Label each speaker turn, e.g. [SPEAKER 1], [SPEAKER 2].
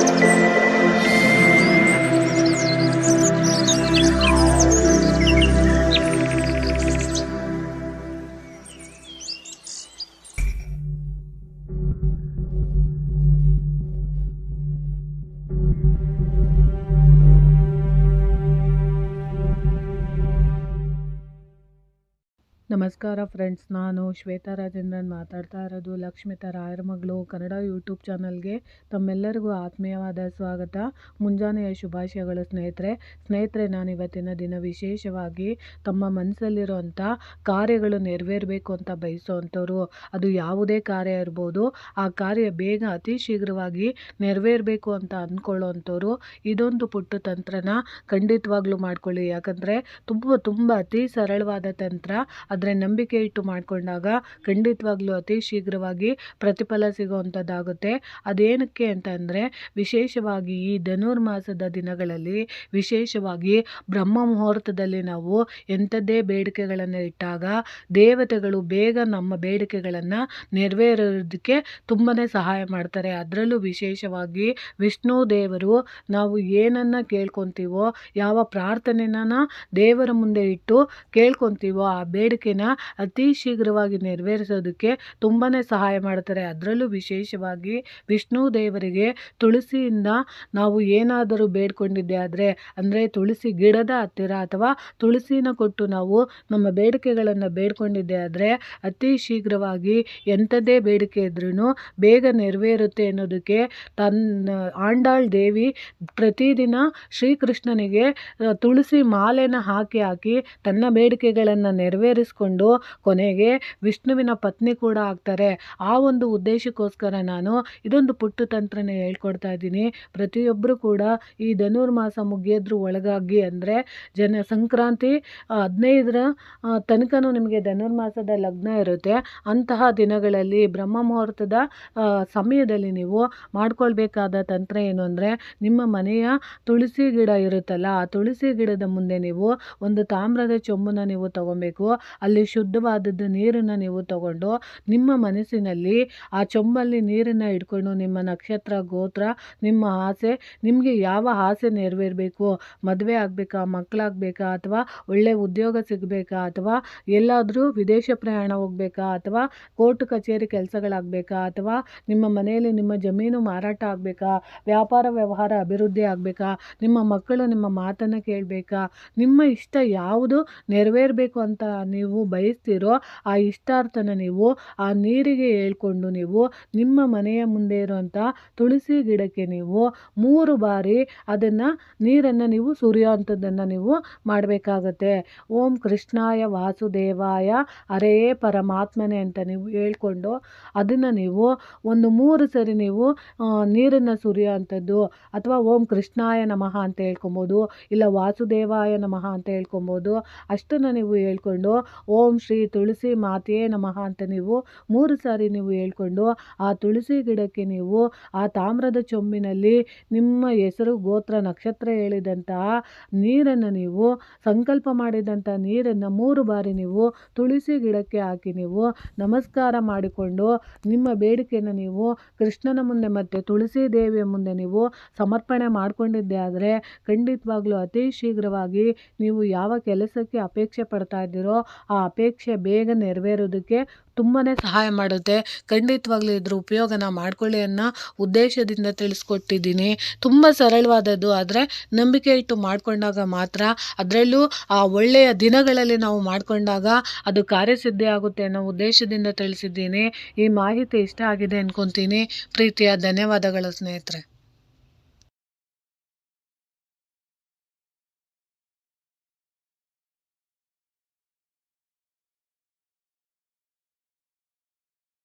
[SPEAKER 1] Thank you. ನಮಸ್ಕಾರ friends, ನಾನು ಶ್ವೇತಾ ರಾಜೇಂದ್ರನ್ ಮಾತಾಡ್ತಾ ಇರೋದು ಲಕ್ಷ್ಮಿತಾ ರಾಯರ ಮಗಳು ಕನ್ನಡ ಯೂಟ್ಯೂಬ್ ಚಾನಲ್ಗೆ. ತಮ್ಮೆಲ್ಲರಿಗೂ ಆತ್ಮೀಯವಾದ ಸ್ವಾಗತ. ಮುಂಜಾನೆಯ ಶುಭಾಶಯಗಳು ಸ್ನೇಹಿತರೆ. ಸ್ನೇಹಿತರೆ, ನಾನು ಇವತ್ತಿನ ದಿನ ವಿಶೇಷವಾಗಿ ತಮ್ಮ ಮನಸ್ಸಲ್ಲಿರುವಂಥ ಕಾರ್ಯಗಳು ನೆರವೇರಬೇಕು ಅಂತ ಬಯಸೋವಂಥವ್ರು. ಅದು ಯಾವುದೇ ಕಾರ್ಯ ಇರ್ಬೋದು, ಆ ಕಾರ್ಯ ಬೇಗ ಅತಿ ಶೀಘ್ರವಾಗಿ ನೆರವೇರಬೇಕು ಅಂತ ಅಂದ್ಕೊಳ್ಳೋವಂಥವ್ರು. ಇದೊಂದು ಪುಟ್ಟ ತಂತ್ರನ ಖಂಡಿತವಾಗ್ಲೂ ಮಾಡ್ಕೊಳ್ಳಿ. ಯಾಕಂದರೆ, ತುಂಬ ತುಂಬ ಅತಿ ಸರಳವಾದ ತಂತ್ರ ಆದರೆ ನಂಬಿಕೆ ಇಟ್ಟು ಮಾಡಿಕೊಂಡಾಗ ಖಂಡಿತವಾಗ್ಲೂ ಅತಿ ಶೀಘ್ರವಾಗಿ ಪ್ರತಿಫಲ ಸಿಗುವಂಥದ್ದಾಗುತ್ತೆ. ಅದೇನಕ್ಕೆ ಅಂತಂದರೆ ವಿಶೇಷವಾಗಿ ಈ ಧನುರ್ಮಾಸದ ದಿನಗಳಲ್ಲಿ ವಿಶೇಷವಾಗಿ ಬ್ರಹ್ಮ ಮುಹೂರ್ತದಲ್ಲಿ ನಾವು ಎಂಥದ್ದೇ ಬೇಡಿಕೆಗಳನ್ನು ಇಟ್ಟಾಗ ದೇವತೆಗಳು ಬೇಗ ನಮ್ಮ ಬೇಡಿಕೆಗಳನ್ನು ನೆರವೇರೋದಕ್ಕೆ ತುಂಬಾ ಸಹಾಯ ಮಾಡ್ತಾರೆ. ಅದರಲ್ಲೂ ವಿಶೇಷವಾಗಿ ವಿಷ್ಣು ದೇವರು ನಾವು ಏನನ್ನು ಕೇಳ್ಕೊತೀವೋ, ಯಾವ ಪ್ರಾರ್ಥನೆನ ದೇವರ ಮುಂದೆ ಇಟ್ಟು ಕೇಳ್ಕೊತೀವೋ, ಆ ಬೇಡಿಕೆನ ಅತಿ ಶೀಘ್ರವಾಗಿ ನೆರವೇರಿಸೋದಕ್ಕೆ ತುಂಬಾ ಸಹಾಯ ಮಾಡ್ತಾರೆ. ಅದರಲ್ಲೂ ವಿಶೇಷವಾಗಿ ವಿಷ್ಣು ದೇವರಿಗೆ ತುಳಸಿಯಿಂದ ನಾವು ಏನಾದರೂ ಬೇಡ್ಕೊಂಡಿದ್ದೆ ಆದರೆ, ಅಂದರೆ ತುಳಸಿ ಗಿಡದ ಹತ್ತಿರ ಅಥವಾ ತುಳಸಿನ ಕೊಟ್ಟು ನಾವು ನಮ್ಮ ಬೇಡಿಕೆಗಳನ್ನು ಬೇಡ್ಕೊಂಡಿದ್ದೆ ಆದರೆ, ಅತಿ ಶೀಘ್ರವಾಗಿ ಎಂಥದ್ದೇ ಬೇಡಿಕೆ ಇದ್ರೂ ಬೇಗ ನೆರವೇರುತ್ತೆ ಅನ್ನೋದಕ್ಕೆ ತನ್ನ ಆಂಡಾಳ್ ದೇವಿ ಪ್ರತಿದಿನ ಶ್ರೀಕೃಷ್ಣನಿಗೆ ತುಳಸಿ ಮಾಲೆನ ಹಾಕಿ ಹಾಕಿ ತನ್ನ ಬೇಡಿಕೆಗಳನ್ನು ನೆರವೇರಿಸ್ಕೊಂಡು ಕೊನೆಗೆ ವಿಷ್ಣುವಿನ ಪತ್ನಿ ಕೂಡ ಆಗ್ತಾರೆ. ಆ ಒಂದು ಉದ್ದೇಶಕ್ಕೋಸ್ಕರ ನಾನು ಇದೊಂದು ಪುಟ್ಟ ತಂತ್ರನ ಹೇಳ್ಕೊಡ್ತಾ ಇದ್ದೀನಿ. ಪ್ರತಿಯೊಬ್ಬರು ಕೂಡ ಈ ಧನುರ್ಮಾಸ ಮುಗಿಯೋದ್ರ ಒಳಗಾಗಿ ಅಂದರೆ ಜನ ಸಂಕ್ರಾಂತಿ ಹದಿನೈದರ ತನಕನೂ ನಿಮಗೆ ಧನುರ್ಮಾಸದ ಲಗ್ನ ಇರುತ್ತೆ. ಅಂತಹ ದಿನಗಳಲ್ಲಿ ಬ್ರಹ್ಮ ಮುಹೂರ್ತದ ಸಮಯದಲ್ಲಿ ನೀವು ಮಾಡ್ಕೊಳ್ಬೇಕಾದ ತಂತ್ರ ಏನು ಅಂದರೆ ನಿಮ್ಮ ಮನೆಯ ತುಳಸಿ ಗಿಡ ಇರುತ್ತಲ್ಲ, ಆ ತುಳಸಿ ಗಿಡದ ಮುಂದೆ ನೀವು ಒಂದು ತಾಮ್ರದ ಚೊಂಬನ್ನ ನೀವು ತಗೊಬೇಕು. ಅಲ್ಲಿ ಶುದ್ಧವಾದದ್ದು ನೀರನ್ನು ನೀವು ತಗೊಂಡು ನಿಮ್ಮ ಮನಸ್ಸಿನಲ್ಲಿ ಆ ಚೊಂಬಲ್ಲಿ ನೀರನ್ನು ಇಟ್ಕೊಂಡು ನಿಮ್ಮ ನಕ್ಷತ್ರ, ಗೋತ್ರ, ನಿಮ್ಮ ಆಸೆ, ನಿಮಗೆ ಯಾವ ಆಸೆ ನೆರವೇರಬೇಕು? ಮದುವೆ ಆಗಬೇಕಾ? ಮಕ್ಕಳಾಗಬೇಕಾ? ಅಥವಾ ಒಳ್ಳೆಯ ಉದ್ಯೋಗ ಸಿಗಬೇಕಾ? ಅಥವಾ ಎಲ್ಲಾದರೂ ವಿದೇಶ ಪ್ರಯಾಣ ಹೋಗಬೇಕಾ? ಅಥವಾ ಕೋರ್ಟ್ ಕಚೇರಿ ಕೆಲಸಗಳಾಗಬೇಕಾ? ಅಥವಾ ನಿಮ್ಮ ಮನೆಯಲ್ಲಿ ನಿಮ್ಮ ಜಮೀನು ಮಾರಾಟ ಆಗಬೇಕಾ? ವ್ಯಾಪಾರ ವ್ಯವಹಾರ ಅಭಿವೃದ್ಧಿ ಆಗಬೇಕಾ? ನಿಮ್ಮ ಮಕ್ಕಳು ನಿಮ್ಮ ಮಾತನ್ನು ಕೇಳಬೇಕಾ? ನಿಮ್ಮ ಇಷ್ಟ ಯಾವುದು ನೆರವೇರಬೇಕು ಅಂತ ನೀವು ಬಯಸ್ತೀರೋ ಆ ಇಷ್ಟಾರ್ಥನ ನೀವು ಆ ನೀರಿಗೆ ಹೇಳ್ಕೊಂಡು ನೀವು ನಿಮ್ಮ ಮನೆಯ ಮುಂದೆ ಇರುವಂಥ ತುಳಸಿ ಗಿಡಕ್ಕೆ ನೀವು ಮೂರು ಬಾರಿ ಅದನ್ನು, ನೀರನ್ನು ನೀವು ಸುರಿಯೋವಂಥದ್ದನ್ನು ನೀವು ಮಾಡಬೇಕಾಗತ್ತೆ. ಓಂ ಕೃಷ್ಣಾಯ ವಾಸುದೇವಾಯ ಅರೇ ಪರಮಾತ್ಮನೆ ಅಂತ ನೀವು ಹೇಳ್ಕೊಂಡು ಅದನ್ನು ನೀವು ಒಂದು ಮೂರು ಸರಿ ನೀವು ನೀರನ್ನು ಸುರಿಯೋ ಅಂಥದ್ದು ಅಥವಾ ಓಂ ಕೃಷ್ಣಾಯ ನಮಃ ಅಂತ ಹೇಳ್ಕೊಬೋದು ಇಲ್ಲ ವಾಸುದೇವಾಯ ನಮಃ ಅಂತ ಹೇಳ್ಕೊಬೋದು ಅಷ್ಟನ್ನು ನೀವು ಹೇಳ್ಕೊಂಡು ಓಂ ಶ್ರೀ ತುಳಸಿ ಮಾತೆಯೇ ನಮಃ ಅಂತ ನೀವು ಮೂರು ಸಾರಿ ನೀವು ಹೇಳ್ಕೊಂಡು ಆ ತುಳಸಿ ಗಿಡಕ್ಕೆ ನೀವು ಆ ತಾಮ್ರದ ಚೊಂಬಿನಲ್ಲಿ ನಿಮ್ಮ ಹೆಸರು ಗೋತ್ರ ನಕ್ಷತ್ರ ಹೇಳಿದಂತಹ ನೀರನ್ನು ನೀವು ಸಂಕಲ್ಪ ಮಾಡಿದಂಥ ನೀರನ್ನು ಮೂರು ಬಾರಿ ನೀವು ತುಳಸಿ ಗಿಡಕ್ಕೆ ಹಾಕಿ ನೀವು ನಮಸ್ಕಾರ ಮಾಡಿಕೊಂಡು ನಿಮ್ಮ ಬೇಡಿಕೆಯನ್ನು ನೀವು ಕೃಷ್ಣನ ಮುಂದೆ ಮತ್ತು ತುಳಸಿ ದೇವಿಯ ಮುಂದೆ ನೀವು ಸಮರ್ಪಣೆ ಮಾಡಿಕೊಂಡಿದ್ದೆ ಆದರೆ ಖಂಡಿತವಾಗ್ಲೂ ಅತಿ ಶೀಘ್ರವಾಗಿ ನೀವು ಯಾವ ಕೆಲಸಕ್ಕೆ ಅಪೇಕ್ಷೆ ಪಡ್ತಾ ಇದ್ದೀರೋ ಆ ಅಪೇಕ್ಷೆ ಬೇಗ ನೆರವೇರೋದಕ್ಕೆ ತುಂಬಾ ಸಹಾಯ ಮಾಡುತ್ತೆ. ಖಂಡಿತವಾಗ್ಲೂ ಇದ್ರ ಉಪಯೋಗನ ಮಾಡ್ಕೊಳ್ಳಿ ಅನ್ನೋ ಉದ್ದೇಶದಿಂದ ತಿಳಿಸ್ಕೊಟ್ಟಿದ್ದೀನಿ. ತುಂಬ ಸರಳವಾದದ್ದು, ಆದರೆ ನಂಬಿಕೆ ಇಟ್ಟು ಮಾಡಿಕೊಂಡಾಗ ಮಾತ್ರ ಅದರಲ್ಲೂ ಆ ಒಳ್ಳೆಯ ದಿನಗಳಲ್ಲಿ ನಾವು ಮಾಡಿಕೊಂಡಾಗ ಅದು ಕಾರ್ಯಸಿದ್ಧಿ ಆಗುತ್ತೆ ಅನ್ನೋ ಉದ್ದೇಶದಿಂದ ತಿಳಿಸಿದ್ದೀನಿ. ಈ ಮಾಹಿತಿ ಇಷ್ಟ ಆಗಿದೆ ಅಂದ್ಕೊತೀನಿ ಪ್ರೀತಿಯ ಧನ್ಯವಾದಗಳು ಸ್ನೇಹಿತರೆ.